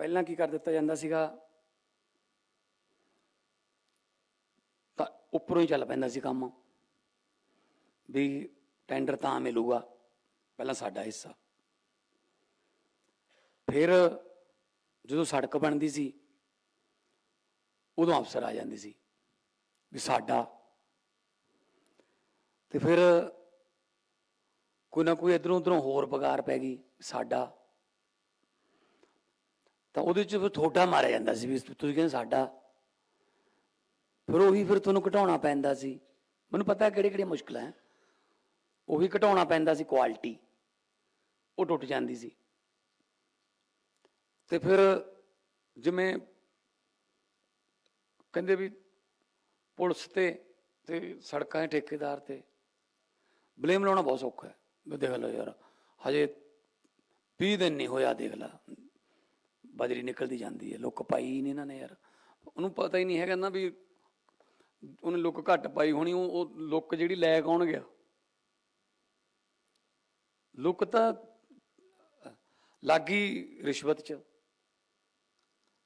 ਪਹਿਲਾਂ ਕੀ ਕਰ ਦਿੱਤਾ ਜਾਂਦਾ ਸੀਗਾ? ਤਾਂ ਉੱਪਰੋਂ ਹੀ ਚੱਲ ਪੈਂਦਾ ਸੀ ਕੰਮ। ਵੀ ਟੈਂਡਰ ਤਾਂ ਮਿਲੂਗਾ, ਪਹਿਲਾਂ ਸਾਡਾ ਹਿੱਸਾ। ਫਿਰ ਜਦੋਂ ਸੜਕ ਬਣਦੀ ਸੀ, ਉਦੋਂ ਅਫਸਰ ਆ ਜਾਂਦੇ ਸੀ, ਵੀ ਸਾਡਾ। ਤੇ ਫਿਰ ਕੋਈ ਨਾ ਕੋਈ ਇਧਰੋਂ ਉਧਰੋਂ ਹੋਰ ਪਗਾਰ ਪੈ ਗਈ, ਸਾਡਾ। ਤਾਂ ਉਹਦੇ ਚ ਫਿਰ ਥੋੜਾ ਮਾਰਿਆ ਜਾਂਦਾ ਸੀ ਵੀ ਤੁਸੀਂ ਕਹਿੰਦੇ ਸਾਡਾ। ਫਿਰ ਉਹੀ ਫਿਰ ਤੁਹਾਨੂੰ ਘਟਾਉਣਾ ਪੈਂਦਾ ਸੀ। ਮੈਨੂੰ ਪਤਾ ਕਿਹੜੇ ਕਿਹੜੇ ਮੁਸ਼ਕਲਾਂ ਹੈ। ਉਹੀ ਘਟਾਉਣਾ ਪੈਂਦਾ ਸੀ ਕੁਆਲਿਟੀ ਉਹ ਟੁੱਟ ਜਾਂਦੀ ਸੀ। ਤੇ ਫਿਰ ਜਿਵੇਂ ਕਹਿੰਦੇ ਵੀ ਪੁਲਿਸ ਤੇ ਤੇ ਸੜਕਾਂ ਦੇ ਠੇਕੇਦਾਰ ਤੇ ਬਲੇਮ ਲਾਉਣਾ ਬਹੁਤ ਸੌਖਾ ਹੈ। ਦੇਖ ਲਓ ਯਾਰ, ਹਜੇ 20 ਦਿਨ ਨਹੀਂ ਹੋਇਆ, ਦੇਖ ਲੈ। ਬਜਰੀ ਨਿਕਲਦੀ ਜਾਂਦੀ ਹੈ। ਲੁੱਕ ਪਾਈ ਹੀ ਨਹੀਂ ਇਹਨਾਂ ਨੇ ਯਾਰ। ਉਹਨੂੰ ਪਤਾ ਹੀ ਨਹੀਂ ਹੈਗਾ ਨਾ ਵੀ ਉਹਨੇ ਲੁੱਕ ਘੱਟ ਪਾਈ ਹੋਣੀ, ਉਹ ਉਹ ਲੁੱਕ ਜਿਹੜੀ ਲੈ ਕੌਣ ਗਿਆ? ਲੁੱਕ ਤਾਂ ਲੱਗੀ ਰਿਸ਼ਵਤ ਚ।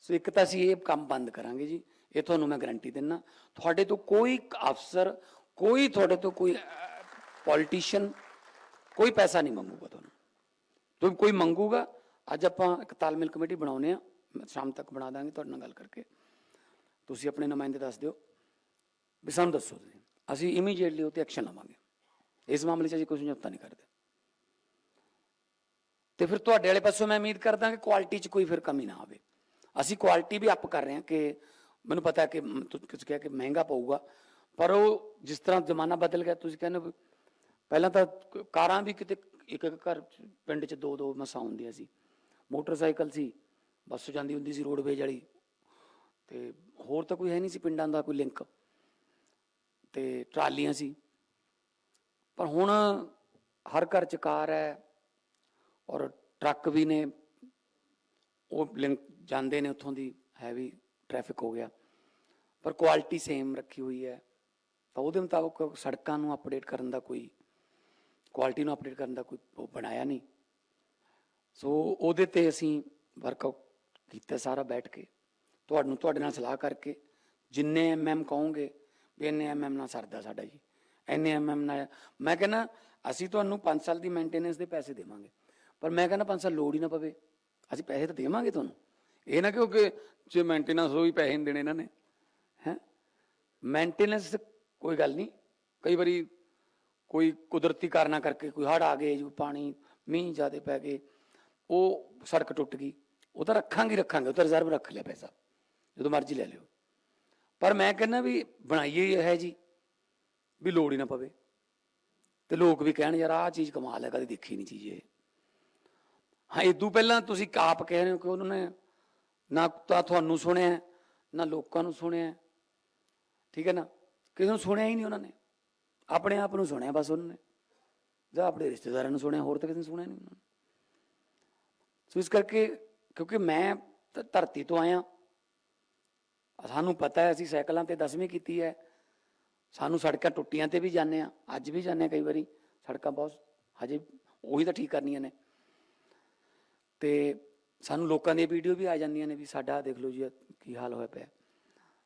ਸੋ ਇੱਕ ਤਾਂ ਅਸੀਂ ਇਹ ਕੰਮ ਬੰਦ ਕਰਾਂਗੇ ਜੀ। ਇਹ ਤੁਹਾਨੂੰ ਮੈਂ ਗਾਰੰਟੀ ਦਿੰਨਾ। ਤੁਹਾਡੇ ਤੋਂ ਕੋਈ ਅਫਸਰ, ਕੋਈ ਤੁਹਾਡੇ ਤੋਂ ਕੋਈ ਪੋਲੀਟੀਸ਼ੀਅਨ, ਕੋਈ ਪੈਸਾ ਨਹੀਂ ਮੰਗੂਗਾ ਤੁਹਾਨੂੰ। ਕੋਈ ਮੰਗੂਗਾ ਅੱਜ ਆਪਾਂ ਇੱਕ ਤਾਲਮੇਲ ਕਮੇਟੀ ਬਣਾਉਨੇ ਆ। ਸ਼ਾਮ ਤੱਕ ਬਣਾ ਦਾਂਗੇ ਤੁਹਾਡੇ ਨਾਲ ਗੱਲ ਕਰਕੇ। ਤੁਸੀਂ ਆਪਣੇ ਨੁਮਾਇੰਦੇ ਦੱਸ ਦਿਓ। ਵੀ ਸਾਨੂੰ ਦੱਸੋ ਤੁਸੀਂ। ਅਸੀਂ ਇਮੀਡੀਏਟਲੀ 'ਤੇ ਐਕਸ਼ਨ ਲਵਾਂਗੇ। ਇਸ ਮਾਮਲੇ 'ਚ ਅਸੀਂ ਕੋਈ ਸਮਝੌਤਾ ਨਹੀਂ ਕਰਦੇ। ਤੇ ਫਿਰ ਤੁਹਾਡੇ ਵਾਲੇ ਪਾਸੋਂ ਮੈਂ ਉਮੀਦ ਕਰਦਾ ਕਿ ਕੁਆਲਿਟੀ 'ਚ ਕੋਈ ਫਿਰ ਕਮੀ ਨਾ ਆਵੇ। ਅਸੀਂ ਕੁਆਲਿਟੀ ਵੀ ਅਪ ਕਰ ਰਹੇ ਹਾਂ ਕਿ ਮੈਨੂੰ ਪਤਾ ਕਿ ਤੁਸੀਂ ਕਿਹਾ ਕਿ ਮਹਿੰਗਾ ਪਊਗਾ। ਪਰ ਉਹ ਜਿਸ ਤਰ੍ਹਾਂ ਜ਼ਮਾਨਾ ਬਦਲ ਗਿਆ ਤੁਸੀਂ ਕਹਿੰਦੇ ਹੋ ਵੀ ਪਹਿਲਾਂ ਤਾਂ ਕਾਰਾਂ ਵੀ ਕਿਤੇ ਇੱਕ ਇੱਕ ਘਰ 'ਚ, ਪਿੰਡ 'ਚ ਦੋ ਦੋ ਮਸਾਂ ਹੁੰਦੀਆਂ ਸੀ। ਮੋਟਰਸਾਈਕਲ ਸੀ, ਬੱਸ ਜਾਂਦੀ ਹੁੰਦੀ ਸੀ ਰੋਡਵੇਜ ਵਾਲੀ। ਤੇ ਹੋਰ ਤਾਂ ਕੋਈ ਹੈ ਨਹੀਂ ਸੀ ਪਿੰਡਾਂ ਦਾ ਕੋਈ ਲਿੰਕ ਤੇ ਟਰਾਲੀਆਂ ਸੀ। ਪਰ ਹੁਣ ਹਰ ਘਰ 'ਚ ਕਾਰ ਹੈ ਔਰ ਟਰੱਕ ਵੀ ਨੇ। ਉਹ ਲਿੰਕ ਜਾਂਦੇ ਨੇ ਉੱਥੋਂ ਦੀ ਹੈਵੀ ਟ੍ਰੈਫਿਕ ਹੋ ਗਿਆ। ਪਰ ਕੁਆਲਿਟੀ ਸੇਮ ਰੱਖੀ ਹੋਈ ਹੈ। ਤਾਂ ਉਹਦੇ ਮੁਤਾਬਕ ਸੜਕਾਂ ਨੂੰ ਅਪਡੇਟ ਕਰਨ ਦਾ ਕੋਈ ਕੁਆਲਿਟੀ ਨੂੰ ਅਪਡੇਟ ਕਰਨ ਦਾ ਕੋਈ ਬਣਾਇਆ ਨਹੀਂ। ਸੋ ਉਹਦੇ ਤੇ ਅਸੀਂ ਵਰਕਆਊਟ ਕੀਤਾ ਸਾਰਾ ਬੈਠ ਕੇ। ਤੁਹਾਨੂੰ ਤੁਹਾਡੇ ਨਾਲ ਸਲਾਹ ਕਰਕੇ, ਜਿੰਨੇ ਐਮਐਮ ਕਹੋਗੇ ਵੀ ਇੰਨੇ ਐਮਐਮ ਨਾਲ ਸਰਦਾ ਸਾਡਾ ਜੀ। ਇੰਨੇ ਐਮਐਮ ਨਾਲ ਮੈਂ ਕਹਿੰਦਾ, ਅਸੀਂ ਤੁਹਾਨੂੰ 5 ਸਾਲ ਦੀ ਮੇਨਟੇਨੈਂਸ ਦੇ ਪੈਸੇ ਦੇਵਾਂਗੇ। ਪਰ ਮੈਂ ਕਹਿੰਦਾ 5 ਸਾਲ ਲੋੜ ਹੀ ਨਾ ਪਵੇ। ਅਸੀਂ ਪੈਸੇ ਤਾਂ ਦੇਵਾਂਗੇ ਤੁਹਾਨੂੰ। ਇਹ ਨਾ ਕਿਉਂਕਿ ਜੇ ਮੇਨਟੇਨੈਂਸ ਹੋਈ ਪੈਸੇ ਨਹੀਂ ਦੇਣੇ ਇਹਨਾਂ ਨੇ। ਹੈ? ਮੇਨਟੇਨੈਂਸ ਕੋਈ ਗੱਲ ਨਹੀਂ। ਕਈ ਵਾਰੀ ਕੋਈ ਕੁਦਰਤੀ ਕਾਰਨਾਂ ਕਰਕੇ ਕੋਈ ਹੜ ਆ ਗਏ ਜੋ ਪਾਣੀ ਮੀਂਹ ਜ਼ਿਆਦਾ ਪੈ ਗਏ। ਉਹ ਸੜਕ ਟੁੱਟ ਗਈ, ਉਹ ਤਾਂ ਰੱਖਾਂਗੇ ਰੱਖਾਂਗੇ, ਉਹ ਤਾਂ ਰਿਜ਼ਰਵ ਰੱਖ ਲਿਆ ਪੈਸਾ, ਜਦੋਂ ਮਰਜ਼ੀ ਲੈ ਲਿਓ। ਪਰ ਮੈਂ ਕਹਿੰਦਾ ਵੀ ਬਣਾਈਏ ਹੀ ਹੈ ਜੀ ਵੀ ਲੋੜ ਹੀ ਨਾ ਪਵੇ। ਤੇ ਲੋਕ ਵੀ ਕਹਿਣ, ਯਾਰ ਆਹ ਚੀਜ਼ ਕਮਾਲ ਹੈ, ਕਦੇ ਦੇਖੀ ਨਹੀਂ ਚੀਜ਼ ਇਹ। ਹਾਂ ਇਦੋਂ ਪਹਿਲਾਂ ਤੁਸੀਂ ਆਪ ਕਹਿ ਰਹੇ ਹੋ ਕਿ ਉਹਨਾਂ ਨੇ ਨਾ ਤਾਂ ਤੁਹਾਨੂੰ ਸੁਣਿਆ, ਨਾ ਲੋਕਾਂ ਨੂੰ ਸੁਣਿਆ। ਠੀਕ ਹੈ ਨਾ? ਕਿਸੇ ਨੂੰ ਸੁਣਿਆ ਹੀ ਨਹੀਂ ਉਹਨਾਂ ਨੇ। ਆਪਣੇ ਆਪ ਨੂੰ ਸੁਣਿਆ ਬਸ ਉਹਨਾਂ ਨੇ। ਜਾਂ ਆਪਣੇ ਰਿਸ਼ਤੇਦਾਰਾਂ ਨੂੰ ਸੁਣਿਆ, ਹੋਰ ਤਾਂ ਕਿਸੇ ਨੇ ਸੁਣਿਆ ਨਹੀਂ ਉਹਨਾਂ ਨੇ। ਸੋ ਇਸ ਕਰਕੇ ਕਿਉਂਕਿ ਮੈਂ ਧਰਤੀ ਤੋਂ ਆਇਆ। ਸਾਨੂੰ ਪਤਾ ਹੈ ਅਸੀਂ ਸਾਈਕਲਾਂ ਤੇ 10ਵੀਂ ਕੀਤੀ ਹੈ। ਸਾਨੂੰ ਸੜਕਾਂ ਟੁੱਟੀਆਂ ਤੇ ਵੀ ਜਾਂਦੇ ਆ ਅੱਜ ਵੀ ਜਾਂਦੇ ਆ ਕਈ ਵਾਰੀ। ਸੜਕਾਂ ਬਹੁਤ ਹਜੇ ਉਹੀ ਤਾਂ ਠੀਕ ਕਰਨੀਆਂ ਨੇ। ਤੇ ਸਾਨੂੰ ਲੋਕਾਂ ਦੀਆਂ ਵੀਡੀਓ ਵੀ ਆ ਜਾਂਦੀਆਂ ਨੇ ਵੀ ਸਾਡਾ ਦੇਖ ਲਓ ਜੀ ਕੀ ਹਾਲ ਹੋਇਆ ਪਿਆ।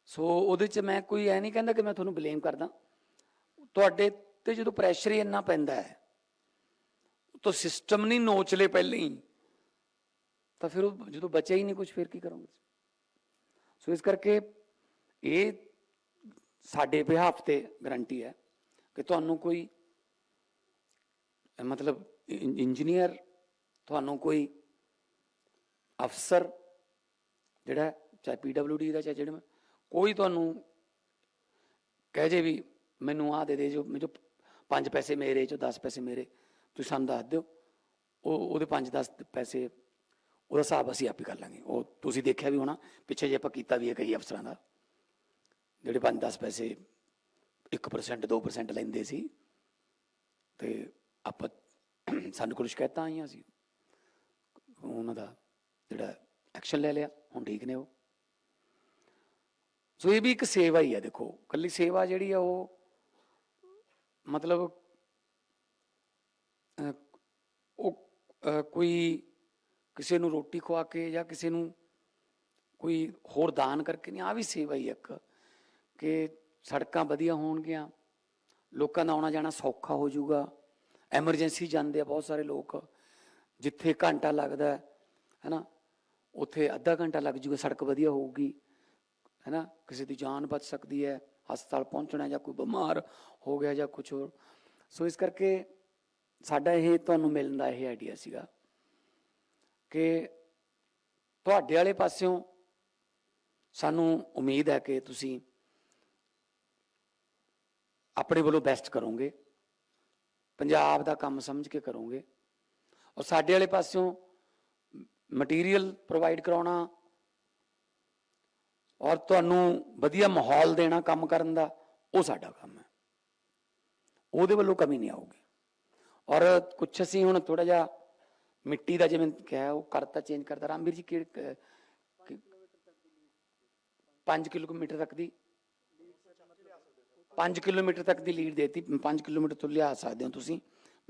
ਸੋ ਉਹਦੇ 'ਚ ਮੈਂ ਕੋਈ ਐ ਨਹੀਂ ਕਹਿੰਦਾ ਕਿ ਮੈਂ ਤੁਹਾਨੂੰ ਬਲੇਮ ਕਰਦਾ। ਤੁਹਾਡੇ ਤੇ ਜਦੋਂ ਪ੍ਰੈਸ਼ਰ ਹੀ ਇੰਨਾ ਪੈਂਦਾ ਹੈ, ਤਾਂ ਸਿਸਟਮ ਨਹੀਂ ਨੋਚ ਲੇ ਪਹਿਲਾਂ ਹੀ। ਤਾਂ ਫਿਰ ਉਹ ਜਦੋਂ ਬਚਿਆ ਹੀ ਨਹੀਂ ਕੁਝ ਫਿਰ ਕੀ ਕਰੋਗੇ ਸੋ ਇਸ ਕਰਕੇ ਇਹ ਸਾਡੇ ਬਿਹਾਫ ਤੇ ਗਰੰਟੀ ਹੈ ਕਿ ਤੁਹਾਨੂੰ ਕੋਈ ਮਤਲਬ ਇੰਜੀਨੀਅਰ ਤੁਹਾਨੂੰ ਕੋਈ ਅਫਸਰ ਜਿਹੜਾ ਹੈ, ਚਾਹੇ ਪੀਡਬਲਯੂਡੀ ਦਾ ਚਾਹੇ ਜਿਹੜੇ ਕੋਈ ਤੁਹਾਨੂੰ ਕਹਿ ਜੇ ਵੀ ਮੈਨੂੰ ਆਹ ਦੇ ਦੇ ਜੋ ਜੋ 5 ਪੈਸੇ ਮੇਰੇ ਚੋਂ 10 ਪੈਸੇ ਮੇਰੇ ਤੁਸੀਂ ਸਾਨੂੰ ਦੱਸ ਦਿਓ। ਉਹ ਉਹਦੇ 5-10 ਪੈਸੇ ਉਹਦਾ ਹਿਸਾਬ ਅਸੀਂ ਆਪ ਹੀ ਕਰ ਲਾਂਗੇ। ਉਹ ਤੁਸੀਂ ਦੇਖਿਆ ਵੀ ਹੋਣਾ, ਪਿੱਛੇ ਜੇ ਆਪਾਂ ਕੀਤਾ ਵੀ ਹੈ ਕਈ ਅਫਸਰਾਂ ਦਾ, ਜਿਹੜੇ 5-10 ਪੈਸੇ 1% 2% ਲੈਂਦੇ ਸੀ, ਤੇ ਆਪਾਂ ਸਾਨੂੰ ਕੋਲ ਸ਼ਿਕਾਇਤਾਂ ਆਈਆਂ ਸੀ। ਉਹਨਾਂ ਦਾ ਜਿਹੜਾ ਐਕਸ਼ਨ ਲੈ ਲਿਆ, ਹੁਣ ਠੀਕ ਨੇ ਉਹ। ਸੋ ਇਹ ਵੀ ਇੱਕ ਸੇਵਾ ਹੀ ਹੈ ਦੇਖੋ ਕੱਲੀ ਸੇਵਾ ਜਿਹੜੀ ਆ ਉਹ ਮਤਲਬ ਉਹ ਕੋਈ ਕਿਸੇ ਨੂੰ ਰੋਟੀ ਖਵਾ ਕੇ ਜਾਂ ਕਿਸੇ ਨੂੰ ਕੋਈ ਹੋਰ ਦਾਨ ਕਰਕੇ ਨਹੀਂ ਆ ਵੀ ਸੇਵਾ ਹੀ ਇੱਕ ਕਿ ਸੜਕਾਂ ਵਧੀਆ ਹੋਣਗੀਆਂ, ਲੋਕਾਂ ਦਾ ਆਉਣਾ ਜਾਣਾ ਸੌਖਾ ਹੋ ਜਾਊਗਾ, ਐਮਰਜੈਂਸੀ ਜਾਂਦੇ ਆ ਬਹੁਤ ਸਾਰੇ ਲੋਕ, ਜਿੱਥੇ ਘੰਟਾ ਲੱਗਦਾ ਹੈ, ਹੈਨਾ, ਉੱਥੇ ਅੱਧਾ ਘੰਟਾ ਲੱਗ ਜੂਗਾ ਸੜਕ ਵਧੀਆ ਹੋਊਗੀ, ਹੈਨਾ, ਕਿਸੇ ਦੀ ਜਾਨ ਬਚ ਸਕਦੀ ਹੈ, ਹਸਪਤਾਲ ਪਹੁੰਚਣਾ ਜਾਂ ਕੋਈ ਬਿਮਾਰ ਹੋ ਗਿਆ ਜਾਂ ਕੁਝ ਹੋਰ। ਸੋ ਇਸ ਕਰਕੇ ਸਾਡਾ ਇਹ ਤੁਹਾਨੂੰ ਮਿਲਣ ਦਾ ਇਹ ਆਈਡੀਆ ਸੀਗਾ। ਕਿ ਤੁਹਾਡੇ ਵਾਲੇ ਪਾਸਿਓਂ ਸਾਨੂੰ ਉਮੀਦ ਹੈ ਕਿ ਤੁਸੀਂ ਆਪਣੇ ਵੱਲੋਂ ਬੈਸਟ ਕਰੋਗੇ, ਪੰਜਾਬ ਦਾ ਕੰਮ ਸਮਝ ਕੇ ਕਰੋਗੇ ਔਰ ਸਾਡੇ ਵਾਲੇ ਪਾਸਿਓਂ ਮਟੀਰੀਅਲ ਪ੍ਰੋਵਾਈਡ ਕਰਾਉਣਾ ਔਰ ਤੁਹਾਨੂੰ ਵਧੀਆ ਮਾਹੌਲ ਦੇਣਾ ਕੰਮ ਕਰਨ ਦਾ, ਉਹ ਸਾਡਾ ਕੰਮ ਹੈ। ਉਹਦੇ ਵੱਲੋਂ ਕਮੀ ਨਹੀਂ ਆਊਗੀ। ਔਰ ਕੁਛ ਅਸੀਂ ਹੁਣ ਥੋੜਾ ਜਿਹਾ ਮਿੱਟੀ ਦਾ ਜਿਵੇਂ ਕਿਹਾ ਉਹ ਕਰਤਾ ਚੇਂਜ ਕਰਤਾ। ਰਾਮਵੀਰ ਜੀ, ਕਿਹੜੇ 5 ਕਿਲੋਮੀਟਰ ਤੱਕ ਦੀ 5 ਕਿਲੋਮੀਟਰ ਤੱਕ ਦੀ ਲੀਡ ਦੇਤੀ। 5 ਕਿਲੋਮੀਟਰ ਤੋਂ ਲਿਆ ਸਕਦੇ ਹੋ ਤੁਸੀਂ।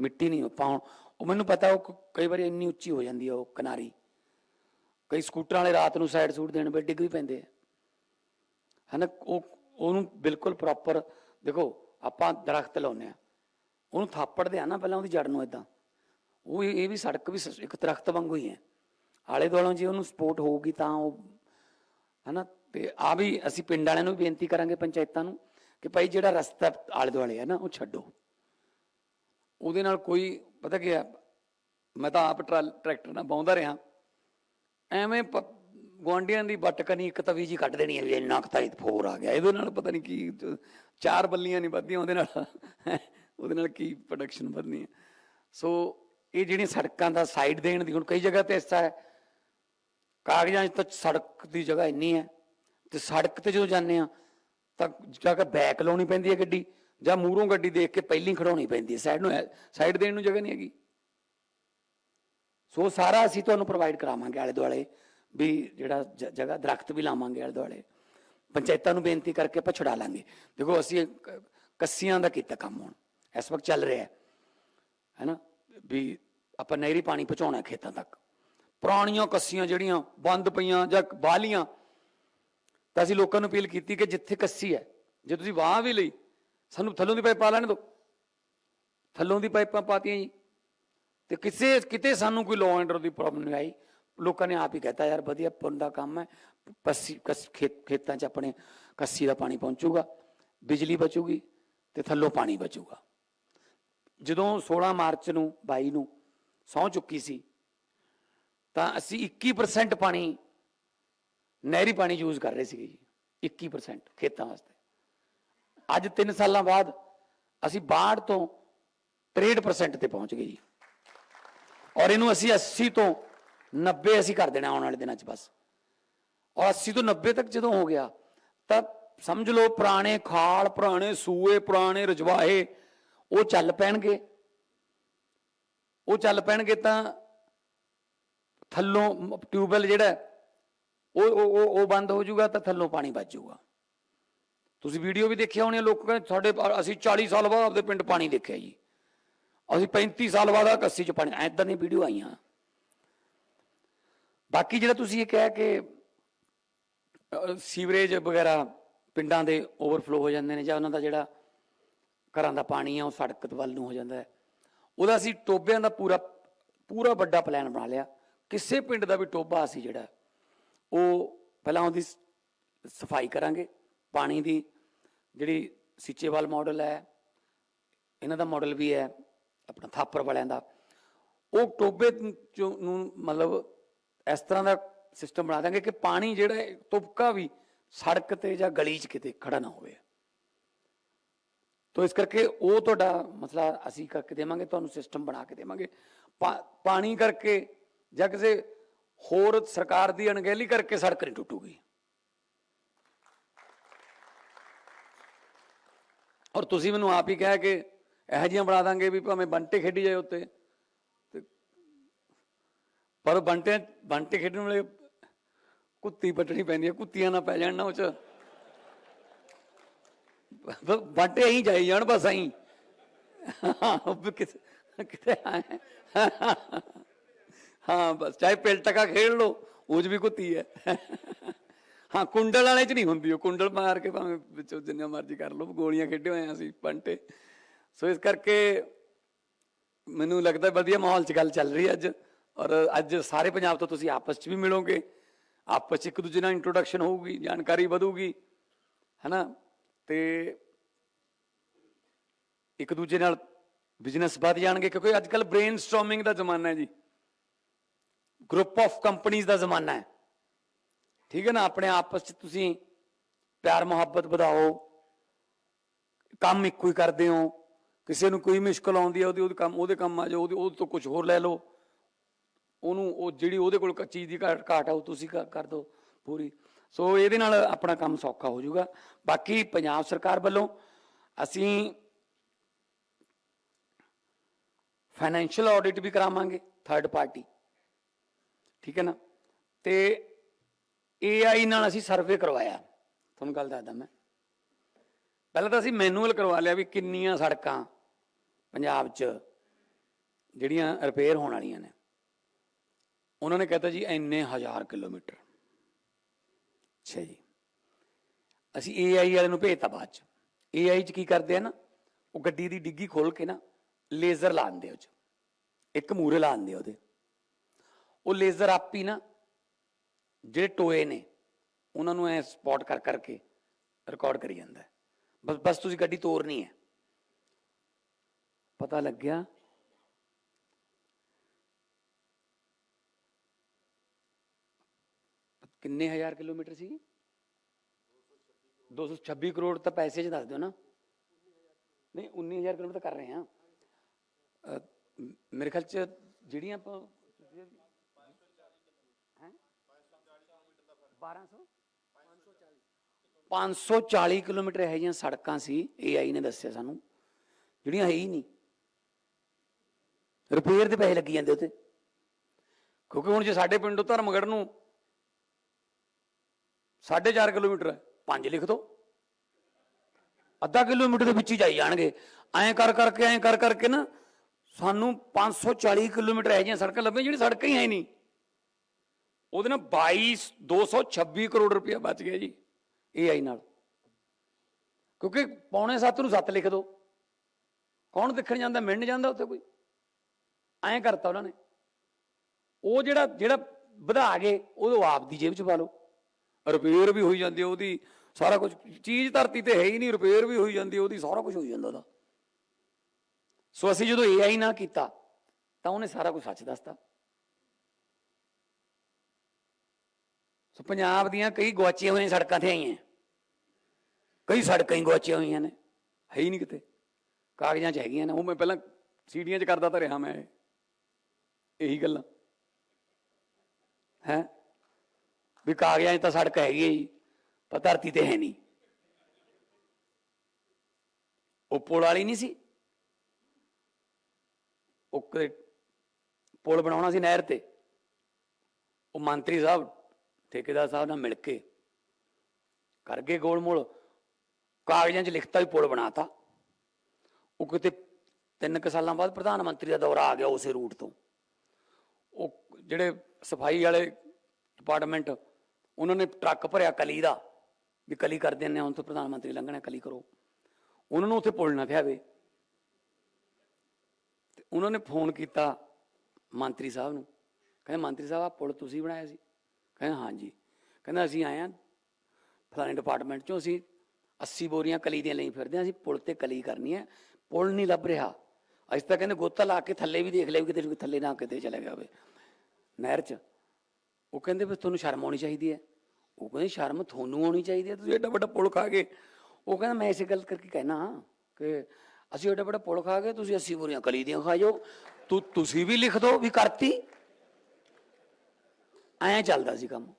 ਮਿੱਟੀ ਨਹੀਂ ਆਪਾਂ ਉਹ ਮੈਨੂੰ ਪਤਾ, ਉਹ ਕਈ ਵਾਰੀ ਇੰਨੀ ਉੱਚੀ ਹੋ ਜਾਂਦੀ ਹੈ ਉਹ ਕਿਨਾਰੀ। ਕਈ ਸਕੂਟਰਾਂ ਵਾਲੇ ਰਾਤ ਨੂੰ ਸਾਈਡ ਸੂਟ ਦੇਣ ਵੇ, ਡਿੱਗ ਵੀ ਪੈਂਦੇ ਆ। ਹਨਾ, ਉਹ, ਉਹਨੂੰ ਬਿਲਕੁਲ ਪ੍ਰੋਪਰ ਦੇਖੋ, ਆਪਾਂ ਦਰਖਤ ਲਾਉਂਦੇ ਆ। ਉਹਨੂੰ ਥਾਪੜਦੇ ਆ ਨਾ, ਪਹਿਲਾਂ ਉਹਦੀ ਜੜ ਨੂੰ ਇਦਾਂ ਉਹ ਇਹ ਵੀ ਸੜਕ ਵੀ ਸ- ਇੱਕ ਦਰਖਤ ਵਾਂਗੂ ਹੀ ਹੈ। ਆਲੇ ਦੁਆਲੋਂ ਜੇ ਉਹਨੂੰ ਸਪੋਰਟ ਹੋਊਗੀ ਤਾਂ ਉਹ, ਹਨਾ? ਤੇ ਆ ਵੀ ਅਸੀਂ ਪਿੰਡ ਵਾਲਿਆਂ ਨੂੰ ਵੀ ਬੇਨਤੀ ਕਰਾਂਗੇ, ਪੰਚਾਇਤਾਂ ਨੂੰ, ਕਿ ਭਾਈ ਜਿਹੜਾ ਰਸਤਾ ਆਲੇ ਦੁਆਲੇ ਹੈ ਨਾ, ਉਹ ਛੱਡੋ। ਉਹਦੇ ਨਾਲ ਕੋਈ, ਪਤਾ ਕੀ ਹੈ? ਮੈਂ ਤਾਂ ਆਪ ਟਰਾ- ਟਰੈਕਟਰ ਨਾਲ ਬਾਉਂਦਾ ਰਿਹਾ। ਐਵੇਂ ਪ- ਗੁਆਂਢੀਆਂ ਦੀ ਵੱਟ ਕਨੀ ਇੱਕ ਤਵੀ ਜੀ ਕੱਢ ਦੇਣੀ ਹੈ, ਵੀ ਇੰਨਾ ਕੁ ਤਾਂ ਫੋਰ ਆ ਗਿਆ। ਇਹਦੇ ਨਾਲ ਪਤਾ ਨਹੀਂ ਕੀ ਚਾਰ ਬੱਲੀਆਂ ਨਹੀਂ ਵੱਧਦੀਆਂ ਉਹਦੇ ਨਾਲ। ਉਹਦੇ ਨਾਲ ਕੀ ਪ੍ਰੋਡਕਸ਼ਨ ਵਧਣੀ ਹੈ। ਸੋ ਇਹ ਜਿਹੜੀਆਂ ਸੜਕਾਂ ਦਾ ਸਾਈਡ ਦੇਣ ਦੀ, ਹੁਣ ਕਈ ਜਗ੍ਹਾ ਤੇ ਐਸਾ ਹੈ। ਕਾਗਜ਼ਾਂ 'ਚ ਤਾਂ ਸੜਕ ਦੀ ਜਗ੍ਹਾ ਇੰਨੀ ਹੈ। ਤੇ ਸੜਕ ਤੇ ਜਦੋਂ ਜਾਂਦੇ ਆ ਤਾਂ ਜਾ ਬੈਕ ਲਾਉਣੀ ਪੈਂਦੀ ਹੈ ਗੱਡੀ, ਜਾਂ ਮੂਹਰੋਂ ਗੱਡੀ ਦੇਖ ਕੇ ਪਹਿਲੀ ਖੜਾਉਣੀ ਪੈਂਦੀ ਹੈ। ਸਾਈਡ ਨੂੰ ਸਾਈਡ ਦੇਣ ਨੂੰ ਜਗ੍ਹਾ ਨਹੀਂ ਹੈਗੀ। ਸੋ ਸਾਰਾ ਅਸੀਂ ਤੁਹਾਨੂੰ ਪ੍ਰੋਵਾਈਡ ਕਰਾਵਾਂਗੇ ਆਲੇ ਦੁਆਲੇ, ਵੀ ਜਿਹੜਾ ਜ- ਜਗ੍ਹਾ, ਦਰਖਤ ਵੀ ਲਾਵਾਂਗੇ ਆਲੇ ਦੁਆਲੇ। ਪੰਚਾਇਤਾਂ ਨੂੰ ਬੇਨਤੀ ਕਰਕੇ ਆਪਾਂ ਛੁਡਾ ਲਾਂਗੇ। ਦੇਖੋ, ਅਸੀਂ ਕੱਸੀਆਂ ਦਾ ਕੀਤਾ ਕੰਮ ਹੁਣ। ਇਸ ਵਕਤ ਚੱਲ ਰਿਹਾ ਹੈ। ਹੈਨਾ ਵੀ ਆਪਾਂ ਨਹਿਰੀ ਪਾਣੀ ਪਹੁੰਚਾਉਣਾ ਖੇਤਾਂ ਤੱਕ। ਪੁਰਾਣੀਆਂ ਕੱਸੀਆਂ ਜਿਹੜੀਆਂ ਬੰਦ ਪਈਆਂ ਜਾਂ ਬਾਲੀਆਂ ਤਾਂ ਅਸੀਂ ਲੋਕਾਂ ਨੂੰ ਅਪੀਲ ਕੀਤੀ ਕਿ ਜਿੱਥੇ ਕੱਸੀ ਹੈ, ਜੇ ਤੁਸੀਂ ਵਾਹ ਵੀ ਲਈ, ਸਾਨੂੰ ਥੱਲੋਂ ਦੀ ਪਾਈਪ ਪਾ ਲੈਣ ਦਿਓ। ਥੱਲੋਂ ਦੀ ਪਾਈਪਾਂ ਪਾਤੀਆਂ ਜੀ। ਤੇ ਕਿਸੇ, ਕਿਤੇ ਸਾਨੂੰ ਕੋਈ ਲਾਅ ਐਂਡਰ ਦੀ ਪ੍ਰੋਬਲਮ ਨਹੀਂ ਆਈ। ਲੋਕਾਂ ਨੇ ਆਪ ਹੀ ਕਹਤਾ, ਯਾਰ ਵਧੀਆ ਪੁੰਨ ਦਾ ਕੰਮ ਹੈ। ਪੱਸੀ ਕਸ- ਖੇਤ- ਖੇਤਾਂ 'ਚ ਆਪਣੇ ਕੱਸੀ ਦਾ ਪਾਣੀ ਪਹੁੰਚੂਗਾ, ਬਿਜਲੀ ਬਚੂਗੀ ਤੇ ਥੱਲੋਂ ਪਾਣੀ ਬਚੂਗਾ। ਜਦੋਂ 16 ਮਾਰਚ ਨੂੰ 22 ਨੂੰ ਸਹੁੰ ਚੁੱਕੀ ਸੀ, ਤਾਂ ਅਸੀਂ 21% ਪਾਣੀ ਨਹਿਰੀ ਪਾਣੀ ਯੂਜ਼ ਕਰ ਰਹੇ ਸੀਗੇ ਜੀ 21% ਖੇਤਾਂ ਵਾਸਤੇ। ਅੱਜ 3 ਸਾਲਾਂ ਬਾਅਦ ਅਸੀਂ 62 ਤੋਂ 63% ਤੇ ਪਹੁੰਚ ਗਏ ਜੀ। ਔਰ ਇਹਨੂੰ ਅਸੀਂ 80 ਤੋਂ 90 ਅਸੀਂ ਕਰ ਦੇਣਾ ਆਉਣ ਵਾਲੇ ਦਿਨਾਂ 'ਚ ਬਸ। ਔਰ 80 ਤੋਂ 90 ਤੱਕ ਜਦੋਂ ਹੋ ਗਿਆ, ਤਾਂ ਸਮਝ ਲਓ ਪੁਰਾਣੇ ਖਾਲ, ਪੁਰਾਣੇ ਸੂਏ, ਪੁਰਾਣੇ ਰਜਵਾਹੇ ਉਹ ਚੱਲ ਪੈਣਗੇ। ਉਹ ਚੱਲ ਪੈਣਗੇ ਤਾਂ ਥੱਲੋਂ ਮ- ਟਿਊਬਵੈੱਲ ਜਿਹੜਾ ਉਹ ਉਹ, ਉਹ- ਬੰਦ ਹੋ ਜਾਊਗਾ ਤਾਂ ਥੱਲੋਂ ਪਾਣੀ ਬਚ ਜਾਊਗਾ। ਤੁਸੀਂ ਵੀਡੀਓ ਵੀ ਦੇਖਿਆ ਹੋਣੀ ਲੋਕ ਕਹਿੰਦੇ ਸਾਡੇ ਅਸੀਂ 40 ਸਾਲ ਬਾਅਦ ਆਪਦੇ ਪਿੰਡ ਪਾਣੀ ਦੇਖਿਆ ਜੀ। ਅਸੀਂ 35 ਸਾਲ ਬਾਅਦ ਆ ਕੱਸੀ ਚ ਪਾਣੀ ਐਦਾਂ ਦੀਆਂ ਵੀਡੀਓ ਆਈਆਂ। ਬਾਕੀ ਜਿਹੜਾ ਤੁਸੀਂ ਇਹ ਕਿਹਾ ਕਿ ਸੀਵਰੇਜ ਵਗੈਰਾ ਪਿੰਡਾਂ ਦੇ ਓਵਰਫਲੋ ਹੋ ਜਾਂਦੇ ਨੇ ਜਾਂ ਉਹਨਾਂ ਦਾ ਜਿਹੜਾ ਘਰਾਂ ਦਾ ਪਾਣੀ ਆ, ਉਹ ਸੜਕ ਵੱਲ ਨੂੰ ਹੋ ਜਾਂਦਾ ਹੈ। ਉਹਦਾ ਅਸੀਂ ਟੋਬਿਆਂ ਦਾ ਪੂਰਾ ਪੂਰਾ ਵੱਡਾ ਪਲਾਨ ਬਣਾ ਲਿਆ। ਕਿਸੇ ਪਿੰਡ ਦਾ ਵੀ ਟੋਬਾ ਅਸੀਂ ਜਿਹੜਾ, ਉਹ ਪਹਿਲਾਂ ਉਹਦੀ ਸਫ਼ਾਈ ਕਰਾਂਗੇ। ਪਾਣੀ ਦੀ ਜਿਹੜੀ ਸੀਚੇਵਾਲ ਮਾਡਲ ਹੈ, ਇਹਨਾਂ ਦਾ ਮਾਡਲ ਵੀ ਹੈ, ਆਪਣਾ ਥਾਪਰ ਵਾਲਿਆਂ ਦਾ। ਉਹ ਟੋਬੇ ਚੋਂ ਨੂੰ ਮਤਲਬ ਇਸ ਤਰ੍ਹਾਂ ਦਾ ਸਿਸਟਮ ਬਣਾ ਦਾਂਗੇ ਕਿ ਪਾਣੀ ਜਿਹੜਾ ਤੁਪਕਾ ਵੀ ਸੜਕ ਤੇ ਜਾਂ ਗਲੀ 'ਚ ਕਿਤੇ ਖੜਾ ਨਾ ਹੋਵੇ। ਤੋ ਇਸ ਕਰਕੇ ਉਹ ਤੁਹਾਡਾ ਮਸਲਾ ਅਸੀਂ ਕਰਕੇ ਦੇਵਾਂਗੇ, ਤੁਹਾਨੂੰ ਸਿਸਟਮ ਬਣਾ ਕੇ ਦੇਵਾਂਗੇ। ਪਾ- ਪਾਣੀ ਕਰਕੇ ਜਾਂ ਕਿਸੇ ਹੋਰ ਸਰਕਾਰ ਦੀ ਅਣਗਹਿਲੀ ਕਰਕੇ ਸੜਕ ਨਹੀਂ ਟੁੱਟੂਗੀ। ਔਰ ਤੁਸੀਂ ਮੈਨੂੰ ਆਪ ਹੀ ਕਿਹਾ ਕਿ ਇਹੋ ਜਿਹੀਆਂ ਬਣਾ ਦਾਂਗੇ ਵੀ ਭਾਵੇਂ ਬੰਟੇ ਖੇਡੀ ਜਾਏ ਉੱਤੇ। ਤੇ ਪਰ ਬੰਟੇ ਬੰਟੇ ਖੇਡਣ ਵੇਲੇ ਕੁੱਤੀ ਪੱਟਣੀ ਪੈਂਦੀ ਹੈ, ਕੁੱਤੀਆਂ ਨਾ ਪੈ ਜਾਣ ਨਾ ਉਹ ਚ। ਬੰਟੇ ਹੀ ਜਾਈ ਜਾਣ ਬਸ ਅਹੀਂ ਕਿਤੇ ਹਾਂ, ਬਸ ਚਾਹੇ ਪਿਲ ਟਕਾ ਖੇਡ ਲੋ ਉਹ ਵੀ ਕੁੱਤੀ ਹੈ ਹਾਂ, ਕੁੰਡਲ ਵਾਲੇ ਚ ਨਹੀਂ ਹੁੰਦੀ ਉਹ, ਕੁੰਡਲ ਮਾਰ ਕੇ ਭਾਵੇਂ ਵਿੱਚੋਂ ਜਿੰਨਾ ਮਰਜ਼ੀ ਕਰ ਲਓ, ਗੋਲੀਆਂ ਖੇਡੇ ਹੋਏ ਆ ਅਸੀਂ ਪੰਟੇ ਸੋ ਇਸ ਕਰਕੇ ਮੈਨੂੰ ਲੱਗਦਾ ਵਧੀਆ ਮਾਹੌਲ 'ਚ ਗੱਲ ਚੱਲ ਰਹੀ ਅੱਜ। ਔਰ ਅੱਜ ਸਾਰੇ ਪੰਜਾਬ ਤੋਂ ਤੁਸੀਂ ਆਪਸ 'ਚ ਵੀ ਮਿਲੋਗੇ। ਆਪਸ 'ਚ ਇੱਕ ਦੂਜੇ ਨਾਲ ਇੰਟਰੋਡਕਸ਼ਨ ਹੋਊਗੀ, ਜਾਣਕਾਰੀ ਵਧੂਗੀ। ਹੈਨਾ? ਤੇ ਇੱਕ ਦੂਜੇ ਨਾਲ ਬਿਜ਼ਨਸ ਵਧ ਜਾਣਗੇ ਕਿਉਂਕਿ ਅੱਜ ਕੱਲ ਬ੍ਰੇਨਸਟਾਰਮਿੰਗ ਦਾ ਜ਼ਮਾਨਾ ਹੈ ਜੀ। ਗਰੁੱਪ ਆਫ ਕੰਪਨੀਆਂ ਦਾ ਜ਼ਮਾਨਾ ਹੈ। ਠੀਕ ਹੈ ਨਾ? ਆਪਣੇ ਆਪਸ ਚ ਤੁਸੀਂ ਪਿਆਰ, ਮੁਹੱਬਤ ਵਧਾਓ। ਕੰਮ ਇੱਕੋ ਹੀ ਕਰਦੇ ਹੋ। ਕਿਸੇ ਨੂੰ ਕੋਈ ਮੁਸ਼ਕਲ ਆਉਂਦੀ ਹੈ, ਉਹਦੀ ਉਹਦੇ ਕੰਮ ਉਹਦੇ ਕੰਮ ਆ ਜਾਓ, ਉਹਦੇ ਉਹਦੇ ਤੋਂ ਕੁਝ ਹੋਰ ਲੈ ਲਓ। ਉਹਨੂੰ ਉਹ ਜਿਹੜੀ ਉਹਦੇ ਕੋਲ ਚੀਜ਼ ਦੀ ਘਾਟ ਘਾਟ ਆ, ਉਹ ਤੁਸੀਂ ਕਰ ਦਿਓ ਪੂਰੀ। ਸੋ ਇਹਦੇ ਨਾਲ ਆਪਣਾ ਕੰਮ ਸੌਖਾ ਹੋ ਜਾਊਗਾ। ਬਾਕੀ ਪੰਜਾਬ ਸਰਕਾਰ ਵੱਲੋਂ ਅਸੀਂ ਫਾਈਨੈਂਸ਼ੀਅਲ ਆਡਿਟ ਵੀ ਕਰਾਵਾਂਗੇ ਥਰਡ ਪਾਰਟੀ ਠੀਕ ਹੈ ਨਾ? ਤੇ AI ਨਾਲ ਅਸੀਂ ਸਰਵੇ ਕਰਵਾਇਆ। ਤੁਹਾਨੂੰ ਗੱਲ ਦੱਸਦਾ ਮੈਂ। ਪਹਿਲਾਂ ਤਾਂ ਅਸੀਂ ਮੈਨੂਅਲ ਕਰਵਾ ਲਿਆ ਵੀ ਕਿੰਨੀਆਂ ਸੜਕਾਂ ਪੰਜਾਬ 'ਚ ਜਿਹੜੀਆਂ ਰਿਪੇਅਰ ਹੋਣ ਵਾਲੀਆਂ ਨੇ। ਉਹਨਾਂ ਨੇ ਕਹਤਾ ਜੀ, ਇੰਨੇ ਹਜ਼ਾਰ ਕਿਲੋਮੀਟਰ। ਅੱਛਾ ਜੀ। ਅਸੀਂ AI ਵਾਲੇ ਨੂੰ ਭੇਜਤਾ ਬਾਅਦ 'ਚ। AI 'ਚ ਕੀ ਕਰਦੇ ਆ ਨਾ, ਉਹ ਗੱਡੀ ਦੀ ਡਿੱਗੀ ਖੋਲ ਕੇ ਨਾ, ਲੇਜ਼ਰ ਲਾਉਂਦੇ ਉਹ 'ਚ। ਇੱਕ ਮੂਰੇ ਲਾਉਂਦੇ ਉਹਦੇ। ਉਹ ਲੇਜ਼ਰ ਆਪ ਹੀ ਨਾ, ਜਿਹੜੇ ਟੋਏ ਨੇ, ਉਹਨਾਂ ਨੂੰ ਐ ਸਪੌਟ ਕਰ ਕਰਕੇ ਰਿਕਾਰਡ ਕਰੀ ਜਾਂਦਾ। ਬਸ ਬਸ ਤੁਸੀਂ ਗੱਡੀ ਤੋਰਨੀ ਹੈ। ਪਤਾ ਲੱਗਿਆ ਕਿੰਨੇ ਹਜ਼ਾਰ ਕਿਲੋਮੀਟਰ ਸੀ 226 ਕਰੋੜ ਤਾਂ ਪੈਸੇ 'ਚ ਦੱਸ ਦਿਓ ਨਾ। ਨਹੀਂ 19000 ਕਿਲੋਮੀਟਰ ਕਰ ਰਹੇ ਹਾਂ। ਮੇਰੇ ਖਿਆਲ 'ਚ ਜਿਹੜੀਆਂ ਆਪਾਂ ਹੈ? 1200 540 ਕਿਲੋਮੀਟਰ ਇਹ ਜਿਹੀਆਂ ਸੜਕਾਂ ਸੀ ਏਆਈ ਨੇ ਦੱਸਿਆ ਸਾਨੂੰ। ਜਿਹੜੀਆਂ ਹੈ ਹੀ ਨਹੀਂ। ਰਿਪੇਅਰ ਦੇ ਪੈਸੇ ਲੱਗੀ ਜਾਂਦੇ ਉੱਤੇ ਕਿਉਂਕਿ ਹੁਣ ਜੇ ਸਾਡੇ ਪਿੰਡੋਂ ਧਰਮਗੜ੍ਹ ਨੂੰ 4.5 ਕਿਲੋਮੀਟਰ ਹੈ। 5 ਲਿਖ ਦਿਓ ਅੱਧਾ ਕਿਲੋਮੀਟਰ ਦੇ ਵਿੱਚ ਹੀ ਜਾਈ ਜਾਣਗੇ। ਐਂ ਕਰ ਕਰਕੇ, ਐਂ ਕਰ ਕਰਕੇ ਨਾ ਸਾਨੂੰ 540 ਕਿਲੋਮੀਟਰ ਇਹ ਜਿਹੀਆਂ ਸੜਕਾਂ ਲੱਭੀਆਂ ਜਿਹੜੀ ਸੜਕਾਂ ਹੀ ਹੈ ਨਹੀਂ। ਉਹਦੇ ਨਾਲ 22 226 ਕਰੋੜ ਰੁਪਇਆ ਬਚ ਗਿਆ ਜੀ ਏਆਈ ਨਾਲ। ਕਿਉਂਕਿ ਪੌਣੇ 7 ਨੂੰ 7 ਲਿਖ ਦਿਓ ਕੌਣ ਦੇਖਣ ਜਾਂਦਾ? ਮਿਲਣ ਜਾਂਦਾ ਉੱਥੇ ਕੋਈ। ਐਂ ਕਰਤਾ ਉਹਨਾਂ ਨੇ। ਉਹ ਜਿਹੜਾ ਜਿਹੜਾ ਵਧਾ ਗਏ ਉਹ ਆਪ ਦੀ ਜੇਬ ਚ ਪਾ ਲਓ। ਰਿਪੇਅਰ ਵੀ ਹੋਈ ਜਾਂਦੀ ਉਹਦੀ, ਸਾਰਾ ਕੁਝ ਚੀਜ਼ ਧਰਤੀ ਤੇ ਹੈ ਹੀ ਨਹੀਂ, ਰਿਪੇਅਰ ਵੀ ਹੋਈ ਜਾਂਦੀ ਉਹਦੀ ਸਾਰਾ ਕੁਝ ਹੋਈ ਜਾਂਦਾ ਉਹਦਾ। ਸੋ ਅਸੀਂ ਜਦੋਂ ਏਆਈ ਨਾ ਕੀਤਾ, ਤਾਂ ਉਹਨੇ ਸਾਰਾ ਕੁਝ ਸੱਚ ਦੱਸਤਾ। ਸੋ ਪੰਜਾਬ ਦੀਆਂ ਕਈ ਗਵਾਚੀਆਂ ਹੋਈਆਂ ਸੜਕਾਂ ਤੇ ਆਈਆਂ। ਕਈ ਸੜਕਾਂ ਹੀ ਗਵਾਚੀਆਂ ਹੋਈਆਂ ਨੇ, ਹੈ ਹੀ ਨਹੀਂ ਕਿਤੇ। ਕਾਗਜ਼ਾਂ 'ਚ ਹੈਗੀਆਂ ਨੇ, ਉਹ ਮੈਂ ਪਹਿਲਾਂ ਸੀੜੀਆਂ 'ਚ ਕਰਦਾ ਤਾਂ ਰਿਹਾ ਮੈਂ ਇਹੀ ਗੱਲਾਂ। ਹੈ? ਵੀ ਕਾਗਜ਼ਾਂ 'ਚ ਤਾਂ ਸੜਕ ਹੈਗੀ ਹੈ ਜੀ, ਪਰ ਧਰਤੀ ਤੇ ਹੈ ਨਹੀਂ। ਉਹ ਪੁਲ ਵਾਲੀ ਨਹੀਂ ਸੀ। ਉਹ ਕਦੇ ਪੁਲ ਬਣਾਉਣਾ ਸੀ ਨਹਿਰ ਤੇ। ਉਹ ਮੰਤਰੀ ਸਾਹਿਬ, ਠੇਕੇਦਾਰ ਸਾਹਿਬ ਨਾਲ ਮਿਲ ਕੇ ਕਰ ਗਏ ਗੋਲਮੋਲ। ਕਾਗਜ਼ਾਂ 'ਚ ਲਿਖਤਾ ਵੀ ਪੁਲ ਬਣਾਤਾ। ਉਹ ਕਿਤੇ ਤਿੰਨ ਕੁ ਸਾਲਾਂ ਬਾਅਦ ਪ੍ਰਧਾਨ ਮੰਤਰੀ ਦਾ ਦੌਰਾ ਆ ਗਿਆ ਉਸੇ ਰੂਟ ਤੋਂ। ਉਹ ਜਿਹੜੇ ਸਫ਼ਾਈ ਵਾਲੇ ਡਿਪਾਰਟਮੈਂਟ ਉਹਨਾਂ ਨੇ ਟਰੱਕ ਭਰਿਆ ਕਲੀ ਦਾ, ਵੀ ਕਲੀ ਕਰ ਦਿੰਦੇ ਆ ਹੁਣ ਤੋਂ ਪ੍ਰਧਾਨ ਮੰਤਰੀ ਲੰਘਣਾ ਕਲੀ ਕਰੋ। ਉਹਨਾਂ ਨੂੰ ਉੱਥੇ ਪੁਲ ਨਾ ਪਿਆਵੇ। ਤੇ ਉਹਨਾਂ ਨੇ ਫੋਨ ਕੀਤਾ ਮੰਤਰੀ ਸਾਹਿਬ ਨੂੰ। ਕਹਿੰਦੇ, ਮੰਤਰੀ ਸਾਹਿਬ ਆ ਪੁਲ ਤੁਸੀਂ ਬਣਾਇਆ ਸੀ? ਕਹਿੰਦੇ, ਹਾਂਜੀ। ਕਹਿੰਦਾ, ਅਸੀਂ ਆਏ ਆ ਫਲਾਣੇ ਡਿਪਾਰਟਮੈਂਟ ਚੋਂ ਅਸੀਂ 80 ਬੋਰੀਆਂ ਕਲੀ ਦੀਆਂ ਲਈ ਫਿਰਦੇ ਹਾਂ। ਅਸੀਂ ਪੁਲ ਤੇ ਕਲੀ ਕਰਨੀ ਹੈ। ਪੁਲ ਨਹੀਂ ਲੱਭ ਰਿਹਾ। ਅਸੀਂ ਤਾਂ ਕਹਿੰਦੇ, ਗੋਤਾ ਲਾ ਕੇ ਥੱਲੇ ਵੀ ਦੇਖ ਲਿਆ ਵੀ ਕਿਤੇ ਥੱਲੇ ਨਾ ਕਿਤੇ ਚਲੇ ਗਿਆ ਹੋਵੇ। ਨਹਿਰ 'ਚ ਉਹ ਕਹਿੰਦੇ ਵੀ ਤੁਹਾਨੂੰ ਸ਼ਰਮ ਆਉਣੀ ਚਾਹੀਦੀ ਹੈ। ਉਹ ਕਹਿੰਦੇ ਸ਼ਰਮ ਤੁਹਾਨੂੰ ਆਉਣੀ ਚਾਹੀਦੀ ਹੈ, ਤੁਸੀਂ ਐਡਾ ਵੱਡਾ ਪੁਲ ਖਾ ਗਏ। ਉਹ ਕਹਿੰਦਾ ਮੈਂ ਇਸੇ ਗੱਲ ਕਰਕੇ ਕਹਿਣਾ ਕਿ ਅਸੀਂ ਐਡਾ ਵੱਡਾ ਪੁਲ ਖਾ ਗਏ, ਤੁਸੀਂ 80 ਬੁਰੀਆਂ ਕਲੀ ਦੀਆਂ ਖਾ ਜਾਓ। ਤੂੰ, ਤੁਸੀਂ ਵੀ ਲਿਖ ਦਿਓ ਵੀ ਕਰਤੀ। ਐਂ ਚੱਲਦਾ ਸੀ ਕੰਮ।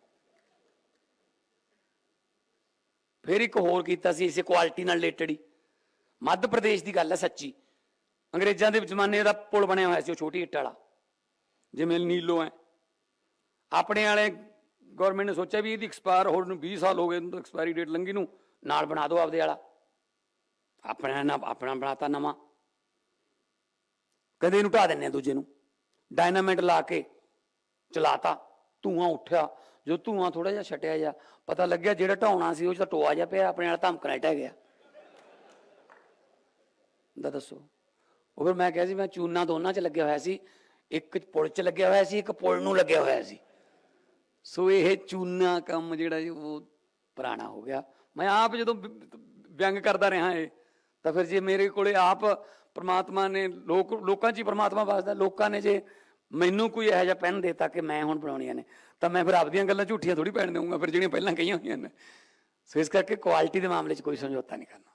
ਫਿਰ ਇੱਕ ਹੋਰ ਕੀਤਾ ਸੀ, ਇਸੇ ਕੁਆਲਿਟੀ ਨਾਲ ਰਿਲੇਟਡ ਹੀ। ਮੱਧ ਪ੍ਰਦੇਸ਼ ਦੀ ਗੱਲ ਹੈ ਸੱਚੀ। ਅੰਗਰੇਜ਼ਾਂ ਦੇ ਜ਼ਮਾਨੇ ਦਾ ਪੁਲ ਬਣਿਆ ਹੋਇਆ ਸੀ, ਉਹ ਛੋਟੀ ਇੱਟ ਵਾਲਾ। ਜਿਵੇਂ ਨੀਲੋ ਹੈ। ਆਪਣੇ ਵਾਲੇ ਗਵਰਨਮੈਂਟ ਨੇ ਸੋਚਿਆ ਵੀ ਇਹਦੀ ਐਕਸਪਾਇਰ ਹੋਣ ਨੂੰ 20 ਸਾਲ ਹੋ ਗਏ, ਇਹਨੂੰ ਐਕਸਪਾਇਰੀ ਡੇਟ ਲੰਘੀ ਨੂੰ, ਨਾਲ ਬਣਾ ਦਿਓ ਆਪਦੇ ਵਾਲਾ। ਆਪਣਾ ਨਾ, ਆਪਣਾ ਬਣਾਤਾ ਨਵਾਂ। ਕਦੇ ਇਹਨੂੰ ਢਾ ਦਿੰਨੇ ਆ ਦੂਜੇ ਨੂੰ। ਡਾਇਨਾਮਾਈਟ ਲਾ ਕੇ ਚਲਾਤਾ, ਧੂਆਂ ਉੱਠਿਆ। ਜੋ ਧੂਆਂ ਥੋੜਾ ਜਿਹਾ ਛਟਿਆ ਜਾ ਪਤਾ ਲੱਗਿਆ ਜਿਹੜਾ ਢਾਉਣਾ ਸੀ ਉਹ 'ਚ ਤਾਂ ਟੋਆ ਜਿਹਾ ਪਿਆ, ਆਪਣੇ ਨਾਲ ਧਮਕਣਾ ਟਹਿ ਗਿਆ। ਦਾ ਦੱਸੋ। ਉਹ ਫਿਰ ਮੈਂ ਕਿਹਾ ਸੀ, ਮੈਂ ਚੂਨਾ ਦੋਨਾਂ 'ਚ ਲੱਗਿਆ ਹੋਇਆ ਸੀ। ਇੱਕ ਪੁਲ 'ਚ ਲੱਗਿਆ ਹੋਇਆ ਸੀ, ਇੱਕ ਪੁਲ ਨੂੰ ਲੱਗਿਆ ਹੋਇਆ ਸੀ। ਸੋ ਇਹ ਚੂਨਾ ਕੰਮ ਜਿਹੜਾ ਜੀ, ਉਹ ਪੁਰਾਣਾ ਹੋ ਗਿਆ। ਮੈਂ ਆਪ ਜਦੋਂ ਵਿ- ਵਿਅੰਗ ਕਰਦਾ ਰਿਹਾ ਇਹ ਤਾਂ ਫਿਰ ਜੇ ਮੇਰੇ ਕੋਲੇ ਆਪ ਪ੍ਰਮਾਤਮਾ ਨੇ, ਲੋਕ, ਲੋਕਾਂ 'ਚ ਹੀ ਪ੍ਰਮਾਤਮਾ ਵਸਦਾ, ਲੋਕਾਂ ਨੇ ਜੇ ਮੈਨੂੰ ਕੋਈ ਇਹੋ ਜਿਹਾ ਪੈਨ ਦੇਤਾ ਕਿ ਮੈਂ ਹੁਣ ਬਣਾਉਣੀਆਂ ਨੇ, ਤਾਂ ਮੈਂ ਫਿਰ ਆਪਦੀਆਂ ਗੱਲਾਂ ਝੂਠੀਆਂ ਥੋੜੀ ਪੈਣ ਦੇਵਾਂਗਾ ਫਿਰ ਜਿਹੜੀਆਂ ਪਹਿਲਾਂ ਕਹੀਆਂ ਹੋਈਆਂ ਨੇ। ਸੋ ਇਸ ਕਰਕੇ ਕੁਆਲਿਟੀ ਦੇ ਮਾਮਲੇ 'ਚ ਕੋਈ ਸਮਝੌਤਾ ਨਹੀਂ ਕਰਨਾ।